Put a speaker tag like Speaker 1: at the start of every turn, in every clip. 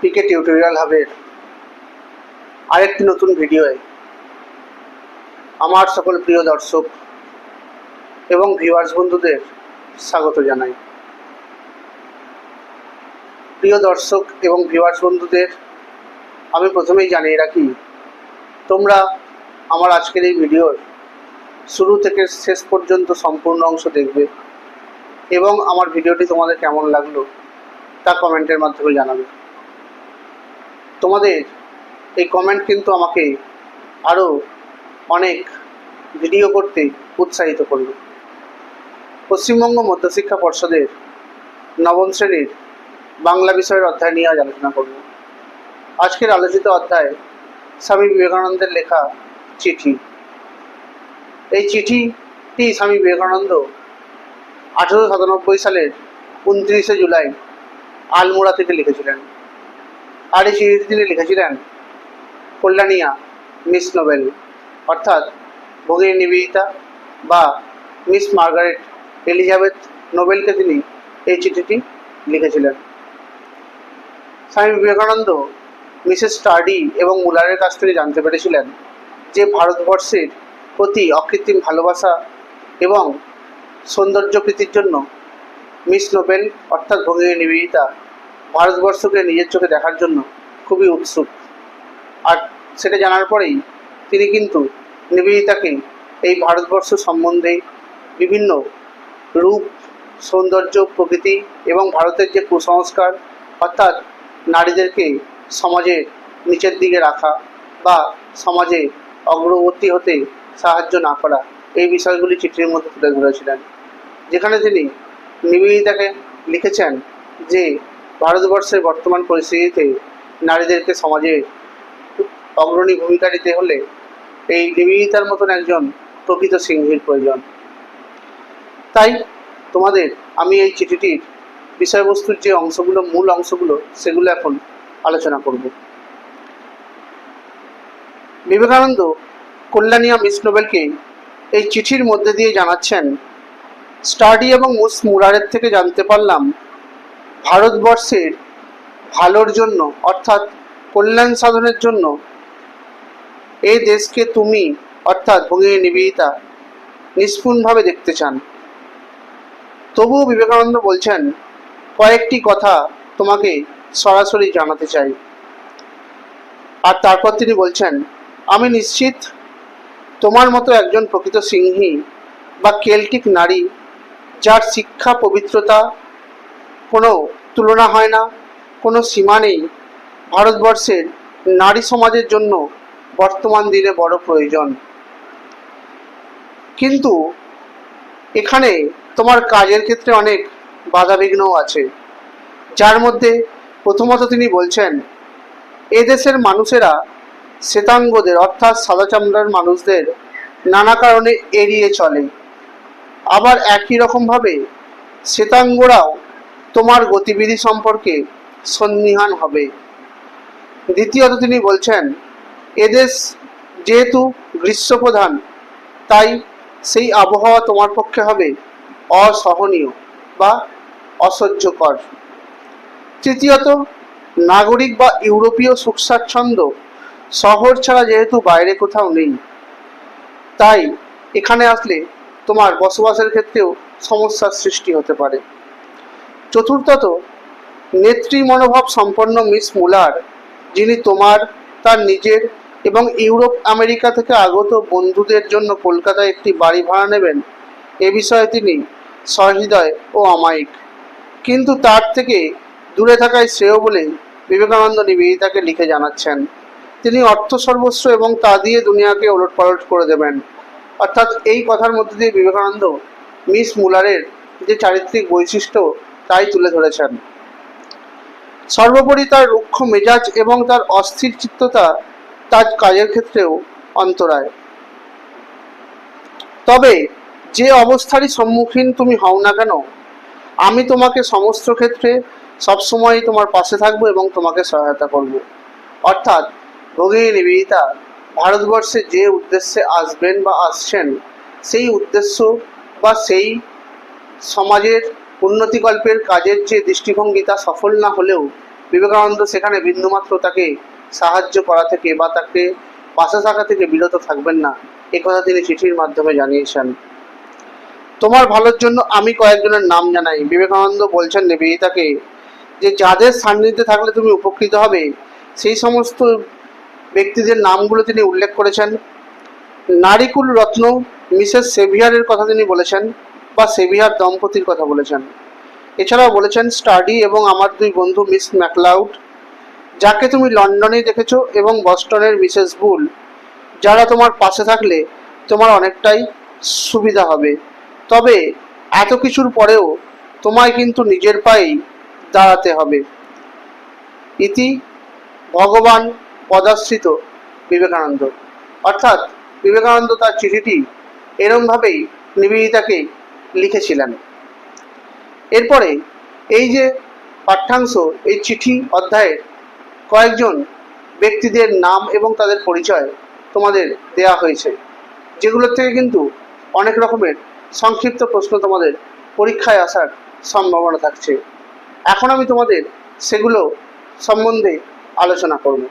Speaker 1: পিকে tutorial হাবের আরেকটি নতুন ভিডিওয়ে। আমার সকল প্রিয় দর্শক এবং ভিউয়ার্স বন্ধুদের স্বাগত জানাই। প্রিয় দর্শক এবং ভিউয়ার্স বন্ধুদের, আমি প্রথমেই জানিয়ে রাখি, তোমরা আমার আজকের এই ভিডিওর শুরু থেকে শেষ পর্যন্ত সম্পূর্ণ অংশ দেখবে এবং আমার ভিডিওটি তোমাদের কেমন লাগল তা কমেন্টের মাধ্যমে জানাবে। তোমাদের এই কমেন্ট কিন্তু আমাকে আরও অনেক ভিডিও করতে উৎসাহিত করবে। পশ্চিমবঙ্গ মধ্যশিক্ষা পর্ষদের নবম শ্রেণির বাংলা বিষয়ের অধ্যায় নিয়ে আজ আলোচনা করব। আজকের আলোচিত অধ্যায় স্বামী বিবেকানন্দের লেখা চিঠি। এই চিঠিটি স্বামী বিবেকানন্দ আঠেরোশো সাতানব্বই সালের উনত্রিশে জুলাই আলমোড়া থেকে লিখেছিলেন। আর এই চিঠিটি তিনি লিখেছিলেন, কল্যাণিয়া, মিস নোবেল। অর্থাৎ ভগিনী নিবেদিতা বা মিস মার্গারেট এলিজাবেথ নোবেলকে তিনি এই চিঠিটি লিখেছিলেন। স্বামী বিবেকানন্দ, মিসেস স্টাডি এবং মুলারের কাছ থেকে জানতে পেরেছিলেন যে ভারতবর্ষের প্রতি অকৃত্রিম ভালোবাসা এবং সৌন্দর্য প্রীতির জন্য মিস নোবেল, অর্থাৎ ভগিনী নিবেদিতা ভারতবর্ষকে নিজের চোখে দেখার জন্য খুবই উৎসুক। আর সেটা জানার পরেই তিনি কিন্তু নিবেদিতাকে এই ভারতবর্ষ সম্বন্ধে বিভিন্ন রূপ, সৌন্দর্য, প্রকৃতি এবং ভারতের যে কুসংস্কার, অর্থাৎ নারীদেরকে সমাজে নিচের দিকে রাখা বা সমাজে অগ্রগতি হতে সাহায্য না করা, এই বিষয়গুলি চিঠির মধ্যে তুলে ধরেছিলেন। যেখানে তিনি নিবেদিতাকে লিখেছেন যে ভারতবর্ষের বর্তমান পরিস্থিতিতে নারীদেরকে সমাজে অগ্রণী ভূমিকা নিতে হলে এই নিবেদিতার মতন একজন প্রকৃত সিংহীর প্রয়োজন। তাই তোমাদের আমি এই চিঠিটির বিষয়বস্তুর যে অংশগুলো, মূল অংশগুলো, সেগুলো এখন আলোচনা করব। বিবেকানন্দ কল্যাণিয়া মিস নোবেলকে এই চিঠির মধ্যে দিয়ে জানাচ্ছেন স্টাডি এবং মুস মুরারের থেকে জানতে পারলাম ভারতবর্ষের ভালোর জন্য, অর্থাৎ কল্যাণ সাধনের জন্য এই দেশকে তুমি, অর্থাৎ ভগিনী নিবেদিতা, নিষ্পুণভাবে দেখতে চান। তবুও বিবেকানন্দ বলছেন, কয়েকটি কথা তোমাকে সরাসরি জানাতে চাই। আর তারপর তিনি বলছেন, আমি নিশ্চিত তোমার মতো একজন প্রকৃত সিংহী বা কেল্টিক নারী, যার শিক্ষা, পবিত্রতা কোনো তুলনা হয় না। কোনো সীমা নেই। ভারতবর্ষের নারী সমাজের জন্য বর্তমান দিনে বড় প্রয়োজন। কিন্তু এখানে তোমার কাজের ক্ষেত্রে অনেক বাধাবিঘ্নও আছে। যার মধ্যে প্রথমত তিনি বলছেন এদেশের মানুষেরা শ্বেতাঙ্গদের অর্থাৎ সাদা চামড়ার মানুষদের নানা কারণে এড়িয়ে চলে। আবার একই রকমভাবে শ্বেতাঙ্গরাও তোমার গতিবিধি সম্পর্কে সন্নিহান হবে। দ্বিতীয়ত তিনি বলছেন, এদেশ যেহেতু গ্রীষ্মপ্রধান, তাই সেই আবহাওয়া তোমার পক্ষে হবে অসহনীয় বা অসহ্যকর। তৃতীয়ত, নাগরিক বা ইউরোপীয় সুখ স্বাচ্ছন্দ্য শহর ছাড়া যেহেতু বাইরে কোথাও নেই, তাই এখানে আসলে তোমার বসবাসের ক্ষেত্রেও সমস্যার সৃষ্টি হতে পারে। চতুর্থত নেত্রী মনোভাব সম্পন্ন মিস মুলার, যিনি তোমার, তার নিজের এবং ইউরোপ, আমেরিকা থেকে আগত বন্ধুদের জন্য কলকাতায় একটি বাড়ি ভাড়া নেবেন। এ বিষয়ে তিনি সহৃদয় ও অমায়িক। কিন্তু তার থেকে দূরে থাকায় শ্রেয় বলে বিবেকানন্দ নিবেদিতাকে লিখে জানাচ্ছেন। তিনি অর্থ সর্বস্ব এবং তা দিয়ে দুনিয়াকে ওলট পালট করে দেবেন। অর্থাৎ এই কথার মধ্যে দিয়ে বিবেকানন্দ মিস মুলারের যে চারিত্রিক বৈশিষ্ট্য তাই তুলে ধরেছেন। সর্বোপরি তার রুক্ষ মেজাজ এবং তার অস্থির চিত্ততা তার কাজের ক্ষেত্রেও অন্তরায়। তবে যে অবস্থারই সম্মুখীন তুমি হও না কেন, আমি তোমাকে সমস্ত ক্ষেত্রে সবসময় তোমার পাশে থাকব এবং তোমাকে সহায়তা করব। অর্থাৎ ভগিনী নিবেদিতা, ভারতবর্ষে যে উদ্দেশ্যে আসবেন বা আসছেন, সেই উদ্দেশ্য বা সেই সমাজের উন্নতিকল্পের কাজের যে দৃষ্টিভঙ্গি তা সফল না হলেও বিবেকানন্দ সেখানে বিন্দুমাত্র তাকে সাহায্য করা থেকে বা তাকে পাশে থাকা থেকে বিরত থাকবেন না। একথা তিনি চিঠির মাধ্যমে জানিয়েছেন। তোমার ভালোর জন্য আমি কয়েকজনের নাম জানাই। বিবেকানন্দ বলছেন নিবেদিতাকে যে যাদের সান্নিধ্যে থাকলে তুমি উপকৃত হবে, সেই সমস্ত ব্যক্তিদের নামগুলো তিনি উল্লেখ করেছেন। নারিকুল রত্ন, মিসেস সেভিয়ারের কথা তিনি বলেছেন। বা সেভিয়ার দম্পতির কথা বলেছেন। এছাড়াও বলেছেন, স্টাডি এবং আমার দুই বন্ধু মিস ম্যাকলাউড, যাকে তুমি লন্ডনে দেখেছ, এবং বস্টনের মিসেস বুল, যারা তোমার পাশে থাকলে তোমার অনেকটাই সুবিধা হবে। তবে এত কিছুর পরেও তোমায় কিন্তু নিজের পায়েই দাঁড়াতে হবে। ইতি ভগবান পদাশ্রিত বিবেকানন্দ। অর্থাৎ বিবেকানন্দ তার চিঠিটি এরমভাবেই নিবেদিতাকে লিখেছিলেন। এরপরে এই যে পাঠ্যাংশ, এই চিঠি অধ্যায়ের কয়েকজন ব্যক্তিদের নাম এবং তাদের পরিচয় তোমাদের দেয়া হয়েছে, যেগুলোর থেকে কিন্তু অনেক রকমের সংক্ষিপ্ত প্রশ্ন তোমাদের পরীক্ষায় আসার সম্ভাবনা থাকছে। এখন আমি তোমাদের সেগুলো সম্বন্ধে আলোচনা করব।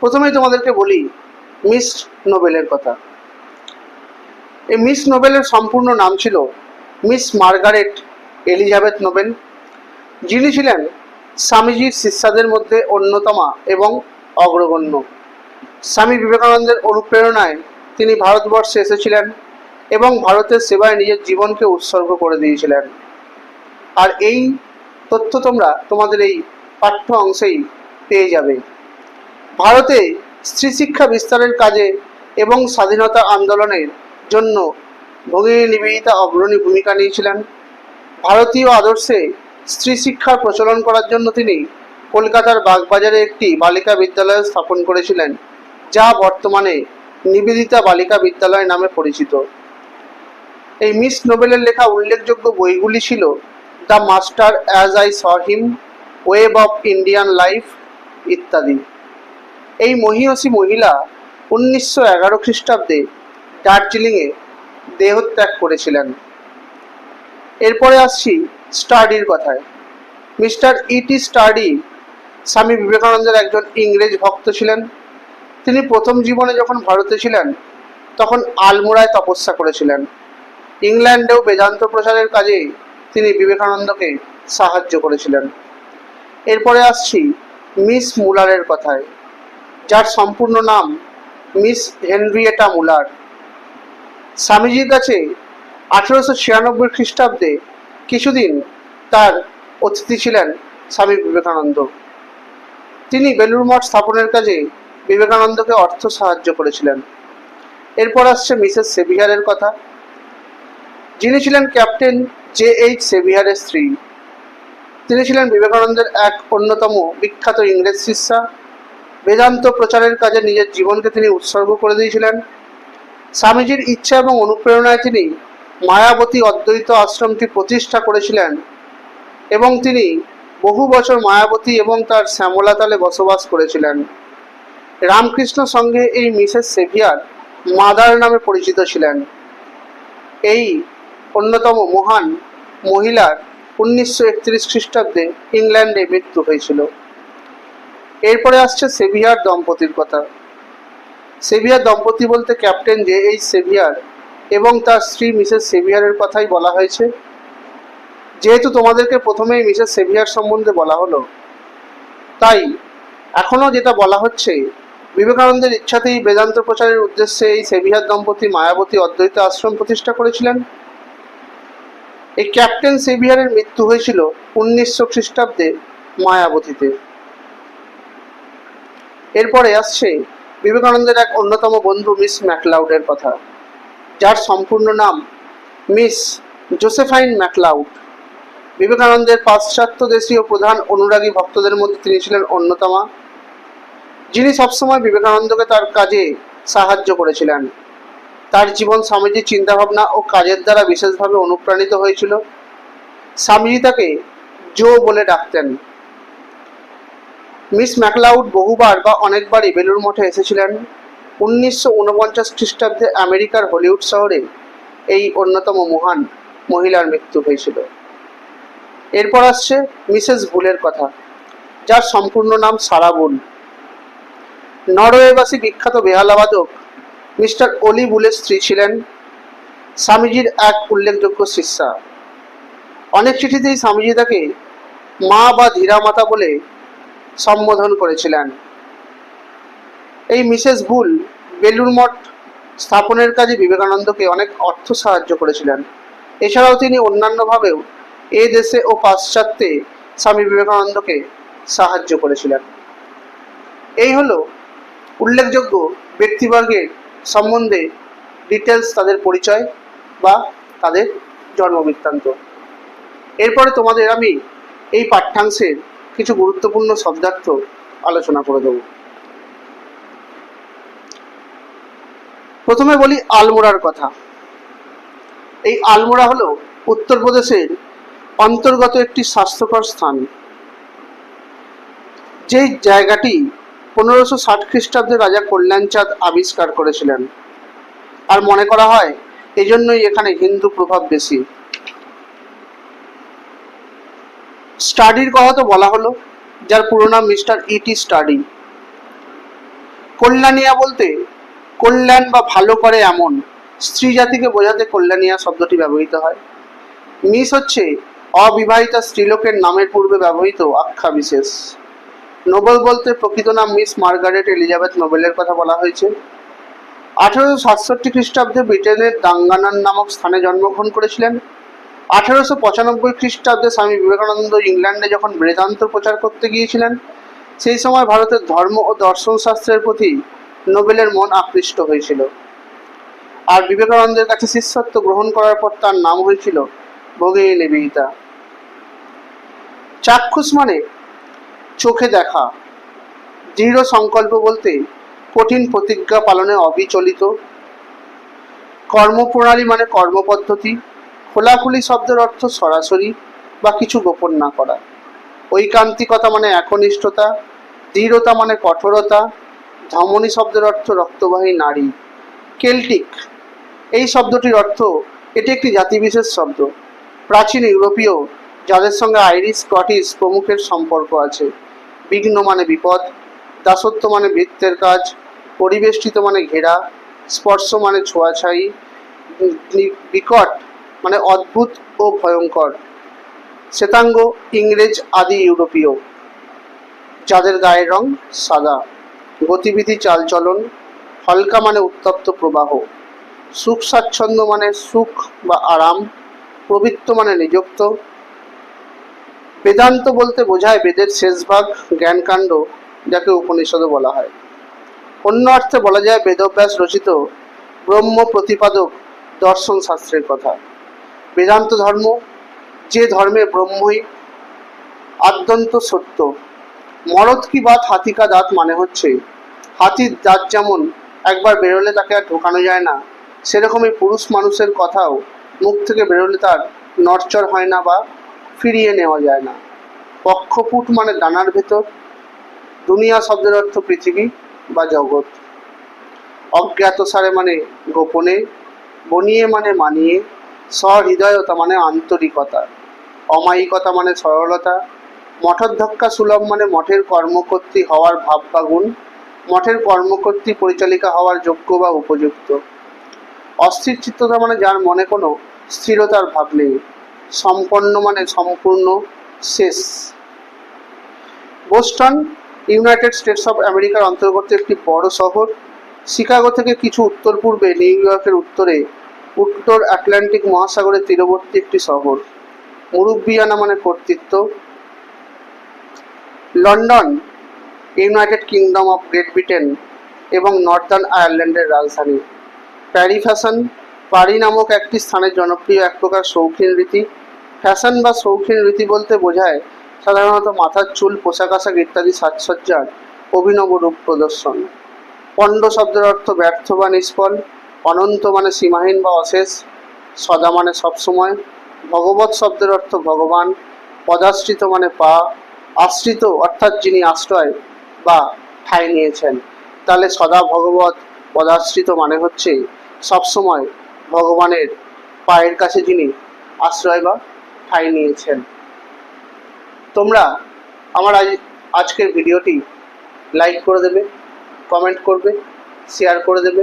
Speaker 1: প্রথমেই তোমাদেরকে বলি মিস নোবেলের কথা। এই মিস নোবেলের সম্পূর্ণ নাম ছিল মিস মার্গারেট এলিজাবেথ নোবেল, যিনি ছিলেন স্বামীজির শিষ্যাদের মধ্যে অন্যতমা এবং অগ্রগণ্য। স্বামী বিবেকানন্দের অনুপ্রেরণায় তিনি ভারতবর্ষে এসেছিলেন এবং ভারতের সেবায় নিজের জীবনকে উৎসর্গ করে দিয়েছিলেন। আর এই তথ্য তোমরা তোমাদের এই পাঠ্য অংশেই পেয়ে যাবে। ভারতে স্ত্রী শিক্ষা বিস্তারের কাজে এবং স্বাধীনতা আন্দোলনের জন্য ভগিনী নিবেদিতা অগ্রণী ভূমিকা নিয়েছিলেন। ভারতীয় আদর্শে স্ত্রী শিক্ষার প্রচলন করার জন্য তিনি কলকাতার বাগবাজারে একটি বালিকা বিদ্যালয় স্থাপন করেছিলেন, যা বর্তমানে নিবেদিতা বালিকা বিদ্যালয় নামে পরিচিত। এই মিস নোবেলের লেখা উল্লেখযোগ্য বইগুলি ছিল the master as I saw him web of Indian life ইত্যাদি। এই মহিয়সী মহিলা উনিশশো এগারো খ্রিস্টাব্দে দার্জিলিংয়ে দেহত্যাগ করেছিলেন। এরপরে আসছি স্টাডির কথায়। মিস্টার ইটি স্টাডি স্বামী বিবেকানন্দের একজন ইংরেজ ভক্ত ছিলেন। তিনি প্রথম জীবনে যখন ভারতে ছিলেন, তখন আলমোড়ায় তপস্যা করেছিলেন। ইংল্যান্ডেও বেদান্ত প্রচারের কাজে তিনি বিবেকানন্দকে সাহায্য করেছিলেন। এরপরে আসছি মিস মুলারের কথায়। যার সম্পূর্ণ নাম মিস হেনরিয়েটা মুলার। স্বামীজির কাছে আঠেরোশো ছিয়ানব্বই খ্রিস্টাব্দে কিছুদিন তার অতিথি ছিলেন স্বামী বিবেকানন্দ। তিনি বেলুর মঠ স্থাপনের কাজে বিবেকানন্দকে অর্থ সাহায্য করেছিলেন। এরপর আসছে মিসেস সেভিয়ারের কথা। যিনি ছিলেন ক্যাপ্টেন জে এইচ সেভিয়ারের স্ত্রী। তিনি ছিলেন বিবেকানন্দের এক অন্যতম বিখ্যাত ইংরেজ শিষ্যা। বেদান্ত প্রচারের কাজে নিজের জীবনকে তিনি উৎসর্গ করে দিয়েছিলেন। স্বামীজির ইচ্ছা এবং অনুপ্রেরণায় তিনি মায়াবতী অদ্বৈত আশ্রমটি প্রতিষ্ঠা করেছিলেন এবং তিনি বহু বছর মায়াবতী এবং তার শ্যামলাতালে বসবাস করেছিলেন। রামকৃষ্ণ সঙ্গে এই মিসেস সেভিয়ার মাদার নামে পরিচিত ছিলেন। এই অন্যতম মহান মহিলার উনিশশো একত্রিশ খ্রিস্টাব্দে ইংল্যান্ডে মৃত্যু হয়েছিল। এরপরে আসছে সেভিয়ার দম্পতির কথা। সেভিয়ার দম্পতি বলতে ক্যাপ্টেন জে এইচ সেভিয়ার এবং তার স্ত্রী মিসেস সেভিয়ারের কথাই বলা হয়েছে। যেহেতু তোমাদেরকে প্রথমেই মিসেস সেভিয়ার সম্বন্ধে বলা হলো, তাই এখনও যেটা বলা হচ্ছে, বিবেকানন্দের ইচ্ছাতেই বেদান্ত প্রচারের উদ্দেশ্যে এই সেভিয়ার দম্পতি মায়াবতী অদ্বৈত আশ্রম প্রতিষ্ঠা করেছিলেন। এই ক্যাপ্টেন সেভিয়ারের মৃত্যু হয়েছিল উনিশশো খ্রিস্টাব্দে মায়াবতীতে। এরপরে আসছে বিবেকানন্দের এক অন্যতম বন্ধু মিস ম্যাকলাউডের কথা, যার সম্পূর্ণ নাম মিস জোসেফাইন ম্যাকলাউড। বিবেকানন্দের পাশ্চাত্য দেশীয় প্রধান অনুরাগী ভক্তদের মধ্যে তিনি ছিলেন অন্যতমা, যিনি সবসময় বিবেকানন্দকে তার কাজে সাহায্য করেছিলেন। তার জীবন স্বামীজির চিন্তাভাবনা ও কাজের দ্বারা বিশেষভাবে অনুপ্রাণিত হয়েছিল। স্বামীজি তাকে জো বলে ডাকতেন। মিস ম্যাকলাউড বহুবার বা অনেকবারই বেলুর মঠে এসেছিলেন উনিশশো উনপঞ্চাশ খ্রিস্টাব্দে আমেরিকার হলিউড শহরে। এই অন্যতম মহান মহিলার মৃত্যু হয়েছিল। এরপর আসছে মিসেস বুলের কথা, যার সম্পূর্ণ নাম সারা বুল। নরওয়েবাসী বিখ্যাত বেহালাবাদক মিস্টার অলি বুলের স্ত্রী ছিলেন স্বামীজির এক উল্লেখযোগ্য শিষ্যা। অনেক চিঠিতেই স্বামীজি তাকে মা বা ধীরা মাতা বলে সম্বোধন করেছিলেন। এই মিসেস বুল বেলুর মঠ স্থাপনের কাজে বিবেকানন্দকে অনেক অর্থ সাহায্য করেছিলেন। এছাড়াও তিনি অন্যান্যভাবেও এ দেশে ও পাশ্চাত্যে স্বামী বিবেকানন্দকে সাহায্য করেছিলেন। এই হলো উল্লেখযোগ্য ব্যক্তিবর্গের সম্বন্ধে ডিটেলস তাদের পরিচয় বা তাদের জন্মবৃত্তান্ত। এরপরে তোমাদের আমি এই পাঠ্যাংশের কিছু গুরুত্বপূর্ণ শব্দার্থ আলোচনা করে দেব। প্রথমে বলি আলমোড়ার কথা। এই আলমোড়া হলো উত্তরপ্রদেশের অন্তর্গত একটি স্বাস্থ্যকর স্থান। যেই জায়গাটি পনেরোশো ষাট খ্রিস্টাব্দে রাজা কল্যাণচাঁদ আবিষ্কার করেছিলেন। আর মনে করা হয়, এজন্যই এখানে হিন্দু প্রভাব বেশি। স্টাডির কথা তো বলা হলো, যার পুরো নাম মিস্টার ইটি স্টাডি কল্যাণিয়া বলতে, কল্যাণ বা ভালো করে এমন, স্ত্রী জাতিকে বোঝাতে কল্যাণিয়া শব্দটি ব্যবহৃত হয়। মিস হচ্ছে, অবিবাহিতা স্ত্রীলোকের নামের পূর্বে ব্যবহৃত আখ্যা বিশেষ। নোবেল বলতে প্রকৃত নাম মিস মার্গারেট এলিজাবেথ নোবেলের কথা বলা হয়েছে। আঠারোশো সাতষট্টি খ্রিস্টাব্দে ব্রিটেনের দাঙ্গানান নামক স্থানে জন্মগ্রহণ করেছিলেন। আঠারোশো পঁচানব্বই খ্রিস্টাব্দে স্বামী বিবেকানন্দ ইংল্যান্ডে যখন বেদান্ত প্রচার করতে গিয়েছিলেন, সেই সময় ভারতের ধর্ম ও দর্শন শাস্ত্রের প্রতি নোবেলের মন আকৃষ্ট হয়েছিল। আর বিবেকানন্দের কাছে শিষ্যত্ব গ্রহণ করার পর তার নাম হয়েছিল ভগিনী নিবেদিতা। চাক্ষুষ মানে চোখে দেখা, দৃঢ় সংকল্প বলতে কঠিন প্রতিজ্ঞা পালনে অবিচলিত, কর্মপ্রণালী মানে কর্মপদ্ধতি খোলাখুলি শব্দের অর্থ সরাসরি বা কিছু গোপন না করা। ঐকান্তিকতা মানে একনিষ্ঠতা, দৃঢ়তা মানে কঠোরতা, ধমনী শব্দের অর্থ রক্তবাহী নারী। কেল্টিক, এই শব্দটির অর্থ, এটি একটি জাতিবিশেষ শব্দ। প্রাচীন ইউরোপীয়, যাদের সঙ্গে আইরিশ, স্কটিশ প্রমুখের সম্পর্ক আছে। বিঘ্ন মানে বিপদ, দাসত্ব মানে বৃত্তের কাজ, পরিবেষ্টিত মানে ঘেরা, স্পর্শ মানে ছোঁয়াছাই বিকট মানে অদ্ভুত ও ভয়ঙ্কর। শ্বেতাঙ্গ, ইংরেজ আদি ইউরোপীয়। যাদের গায়ের রং সাদা। গতিবিধি চালচলন। হালকা মানে উত্তপ্ত প্রবাহ। সুখ স্বাচ্ছন্দ্য মানে সুখ বা আরাম। প্রবৃত্ত মানে নিযুক্ত। বেদান্ত বলতে বোঝায় বেদের শেষ ভাগ জ্ঞানকাণ্ড, যাকে উপনিষদও বলা হয়। অন্য অর্থে বলা যায় বেদব্যাস রচিত ব্রহ্ম প্রতিপাদক দর্শন শাস্ত্রের কথা। বেদান্ত ধর্ম, যে ধর্মে ব্রহ্মই, আদ্যন্ত সত্য। মরদ কি বাত হাতিকা দাঁত মানে হচ্ছে, হাতির দাঁত যেমন একবার বেরোলে তাকে আর ঢোকানো যায় না, সেরকমই পুরুষ মানুষের কথাও মুখ থেকে বেরোলে তার নড়চড় হয় না বা ফিরিয়ে নেওয়া যায় না। পক্ষপুট মানে ডানার ভেতর, দুনিয়া শব্দের অর্থ পৃথিবী বা জগৎ। অজ্ঞাতসারে মানে গোপনে, বনিয়ে মানে মানিয়ে সহৃদয়তা মানে আন্তরিকতা, অমায়িকতা মানে সরলতা মঠোধ্যক্ষা সুলভ মানে মঠের কর্মকর্ত্রী হওয়ার ভাব বা গুণ মঠের কর্মকর্ত্রী পরিচালিকা হওয়ার যোগ্য বা উপযুক্ত। অস্থির চিত্ততা মানে যার মনে কোনো স্থিরতার ভাব নেই, সম্পন্ন মানে সম্পূর্ণ শেষ। বোস্টন, ইউনাইটেড স্টেটস অফ আমেরিকার অন্তর্গত একটি বড় শহর, শিকাগো থেকে কিছু উত্তর পূর্বে নিউ ইয়র্কের উত্তরে উত্তর আটলান্টিক মহাসাগরের তীরবর্তী একটি শহর। মুরুব্বিয়ানা মানে কর্তৃত্ব। London, United Kingdom of Great Britain এবং নর্দার্ন আয়ারল্যান্ডের রাজধানী। প্যারি ফ্যাশন পারি নামক একটি স্থানের জনপ্রিয় এক প্রকার শৌখিন রীতি। ফ্যাশন বা শৌখিন রীতি বলতে বোঝায় সাধারণত মাথার চুল, পোশাক আশাক ইত্যাদি সাজসজ্জার অভিনব রূপ প্রদর্শন। পণ্ড শব্দের অর্থ ব্যর্থ বা নিষ্ফল। অনন্ত মানে সীমাহীন বা অশেষ, সদা মানে সবসময় ভগবত শব্দের অর্থ ভগবান, পদাশ্রিত মানে পা, আশ্রিত অর্থাৎ যিনি আশ্রয় বা ঠাঁই নিয়েছেন। তাহলে সদা ভগবত পদাশ্রিত মানে হচ্ছে সবসময় ভগবানের পায়ের কাছে যিনি আশ্রয় বা ঠাঁই নিয়েছেন। তোমরা আমার আজ, আজকের ভিডিওটি লাইক করে দেবে কমেন্ট করবে শেয়ার করে দেবে।